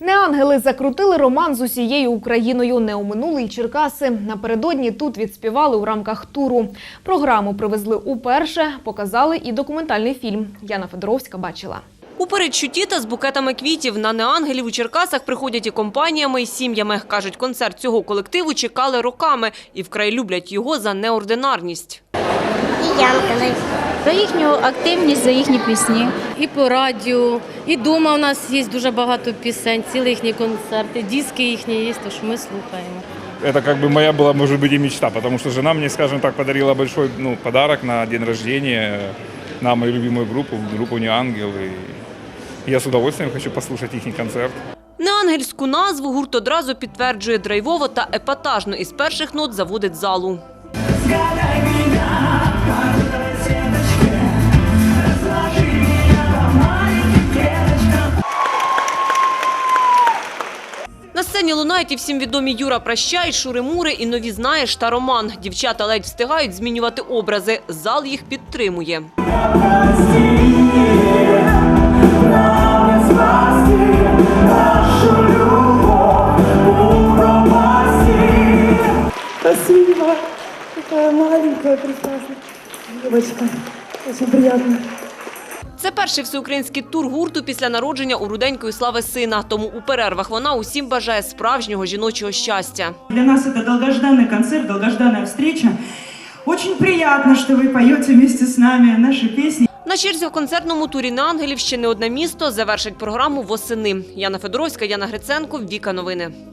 Неангели закрутили роман з усією Україною. Не оминули й Черкаси. Напередодні тут відспівали у рамках туру. Програму привезли уперше, показали і документальний фільм. Яна Федоровська бачила. У передчутті та з букетами квітів на неангелів у Черкасах приходять і компаніями, і сім'ями. Кажуть, концерт цього колективу чекали роками і вкрай люблять його за неординарність. і янголи За їхню активність, за їхні пісні. І по радіо, і вдома у нас є дуже багато пісень, цілі їхні концерти, диски їхні є, тож ми слухаємо. Это как бы моя была, может быть, и мечта, потому что жена мне, скажем так, подарила большой ну, подарок на день рождения, на мою любимую группу, группу «Не ангел». И я с удовольствием хочу послушать их концерт. Неангельську назву гурт одразу підтверджує драйвово та епатажно. Із перших нот заводить залу. На сцені лунають і всім відомі Юра Прощай, Шури-Мури і нові знаєш та Роман. Дівчата ледь встигають змінювати образи. Зал їх підтримує. Спасибо. Такая маленькая, прекрасная девочка. Очень приятно. Це перший всеукраїнський тур гурту після народження у руденької слави сина. Тому у перервах вона усім бажає справжнього жіночого щастя. Для нас это долгожданный концерт, долгожданная встреча. Очень приятно, что вы поете вместе с нами наши песни. На черзі в концертному турі на ангелів ще не одне місто завершить програму восени. Яна Федоровська, Яна Гриценко, Віка Новини.